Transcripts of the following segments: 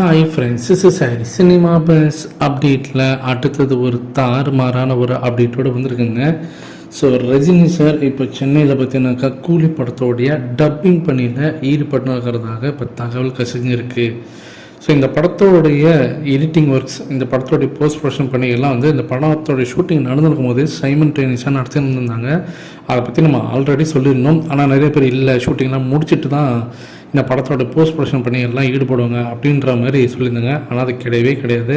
Hi friends is சாரி cinema buzz அப்டேட்டில் அடுத்தது ஒரு தாறுமாறான ஒரு அப்டேட்டோடு வந்திருக்குங்க. ஸோ ரஜினி சார் இப்போ சென்னையில் பார்த்தீங்கன்னாக்கா கூலி படத்தோடைய டப்பிங் பணியில் ஈடுபட்டு இப்போ தகவல் கசிஞ்சிருக்கு. ஸோ இந்த படத்தோடைய எடிட்டிங் ஒர்க்ஸ் இந்த படத்தோடைய போஸ்ட் ப்ரொடக்ஷன் பணிகள்லாம் வந்து இந்த படத்தோடைய ஷூட்டிங் நடந்திருக்கும் போது சைமன் டெனிஸாக இருந்தாங்க அதை பற்றி நம்ம ஆல்ரெடி சொல்லியிருந்தோம். ஆனால் நிறைய பேர் இல்லை ஷூட்டிங்லாம் முடிச்சுட்டு தான் இந்த படத்தோட போஸ்ட் ப்ரொடக்ஷன் எல்லாம் ஈடுபடுவாங்க அப்படின்ற மாதிரி சொல்லியிருந்தாங்க. ஆனால் அது கிடையவே கிடையாது.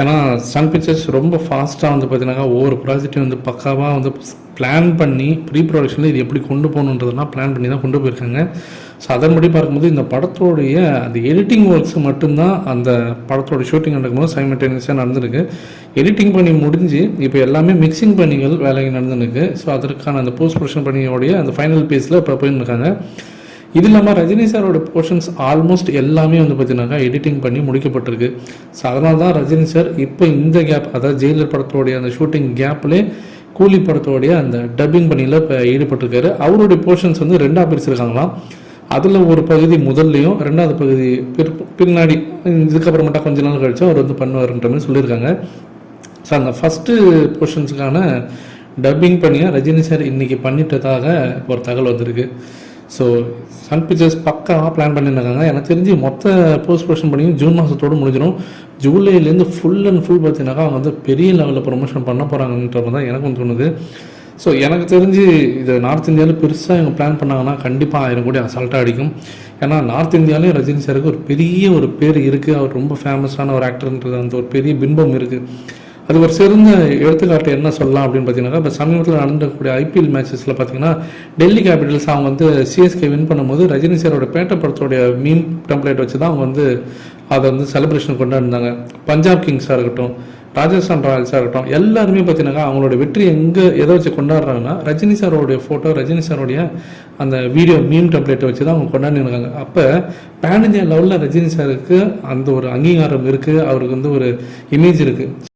ஏன்னா சன் பிக்சர்ஸ் ரொம்ப ஃபாஸ்ட்டாக வந்து பார்த்தீங்கன்னா ஒவ்வொரு ப்ராஜெக்ட்டையும் வந்து பக்காவாக வந்து பிளான் பண்ணி ப்ரீ ப்ரொடக்ஷனில் இது எப்படி கொண்டு போகணுன்றதெல்லாம் பிளான் பண்ணி தான் கொண்டு போயிருக்காங்க. ஸோ அதன்படி பார்க்கும்போது இந்த படத்தோடைய அந்த எடிட்டிங் ஒர்க்ஸ் மட்டும்தான் அந்த படத்தோட ஷூட்டிங் நடக்கும்போது சைமல்டேனியஸாக நடந்திருக்கு. எடிட்டிங் பண்ணி முடிஞ்சு இப்போ எல்லாமே மிக்சிங் பணிகள் வேலைகள் நடந்துருக்கு. ஸோ அதற்கான அந்த போஸ்ட் ப்ரொடக்ஷன் பணியோடைய அந்த ஃபைனல் பேஸில் இப்போ போயிருந்துருக்காங்க இது இல்லாமல் ரஜினி சாரோட போர்ஷன்ஸ் ஆல்மோஸ்ட் எல்லாமே வந்து பார்த்தீங்கன்னாக்கா எடிட்டிங் பண்ணி முடிக்கப்பட்டிருக்கு. ஸோ அதனால தான் ரஜினி சார் இப்போ இந்த கேப் அதாவது ஜெயிலர் படத்தோடைய அந்த ஷூட்டிங் கேப்லேயே கூலி படத்தோடைய அந்த டப்பிங் பணியில் இப்போ ஈடுபட்டிருக்காரு. அவருடைய போர்ஷன்ஸ் வந்து ரெண்டாக பிரிச்சிருக்காங்களாம். அதில் ஒரு பகுதி முதல்லையும் ரெண்டாவது பகுதி பிற் பின்னாடி இதுக்கப்புறமேட்டா கொஞ்ச நாள் கழிச்சு அவர் வந்து பண்ணுவார்ன்ற மாதிரி சொல்லியிருக்காங்க. ஸோ அந்த ஃபஸ்ட்டு போர்ஷன்ஸுக்கான டப்பிங் பண்ணியாக ரஜினி சார் இன்னைக்கு பண்ணிட்டதாக ஒரு தகவல் வந்திருக்கு. ஸோ சன் பிக்சர்ஸ் பக்காவாக பிளான் பண்ணியிருக்காங்க எனக்கு தெரிஞ்சு மொத்த போஸ்ட் ப்ரொடக்ஷன் பண்ணியும் ஜூன் மாதத்தோடு முடிஞ்சிடும். ஜூலைலேருந்து ஃபுல் அண்ட் ஃபுல் பார்த்தீங்கன்னாக்கா அவங்க வந்து பெரிய லெவலில் ப்ரொமோஷன் பண்ண போகிறாங்கன்ற மாதிரி தான் எனக்கும் தோணுது. ஸோ எனக்கு தெரிஞ்சு இது நார்த் இந்தியாவில் பெருசாக இவங்க பிளான் பண்ணாங்கன்னா கண்டிப்பாக ஆயிரம் கோடி அசால்ட்டாக அடிக்கும். ஏன்னா நார்த் இந்தியாவிலையும் ரஜினி சாருக்கு ஒரு பெரிய ஒரு பேர் இருக்குது அவர் ரொம்ப ஃபேமஸான ஒரு ஆக்டர்ன்றது அந்த ஒரு பெரிய பின்பம் இருக்குது அது ஒரு சிறந்த எடுத்துக்காட்டு என்ன சொல்லலாம் அப்படின்னு பார்த்தீங்கன்னா இப்போ சமீபத்தில் நடந்தக்கூடிய ஐபிஎல் மேட்சஸில் பார்த்தீங்கன்னா டெல்லி கேபிட்டல்ஸ் அவங்க வந்து சிஎஸ்கே வின் பண்ணும்போது ரஜினி சாரோட பேட்ட படத்தோடைய மீன் டெம்ப்ளேட் வச்சு தான் அவங்க வந்து அதை வந்து செலிப்ரேஷன் கொண்டாடினாங்க. பஞ்சாப் கிங்ஸாக இருக்கட்டும் ராஜஸ்தான் ராயல்ஸாக இருக்கட்டும் எல்லாருமே பார்த்தீங்கன்னா அவங்களோட வெற்றி எங்கே எதை வச்சு கொண்டாடுறாங்கன்னா ரஜினி சாரோடைய ஃபோட்டோ ரஜினி சாரோடைய அந்த வீடியோ மீம் டெம்ப்ளேட்டை வச்சு தான் அவங்க கொண்டாடிருக்காங்க அப்போ பேன் இந்தியா லெவலில் ரஜினி சாருக்கு அந்த ஒரு அங்கீகாரம் இருக்குது அவருக்கு வந்து ஒரு இமேஜ் இருக்குது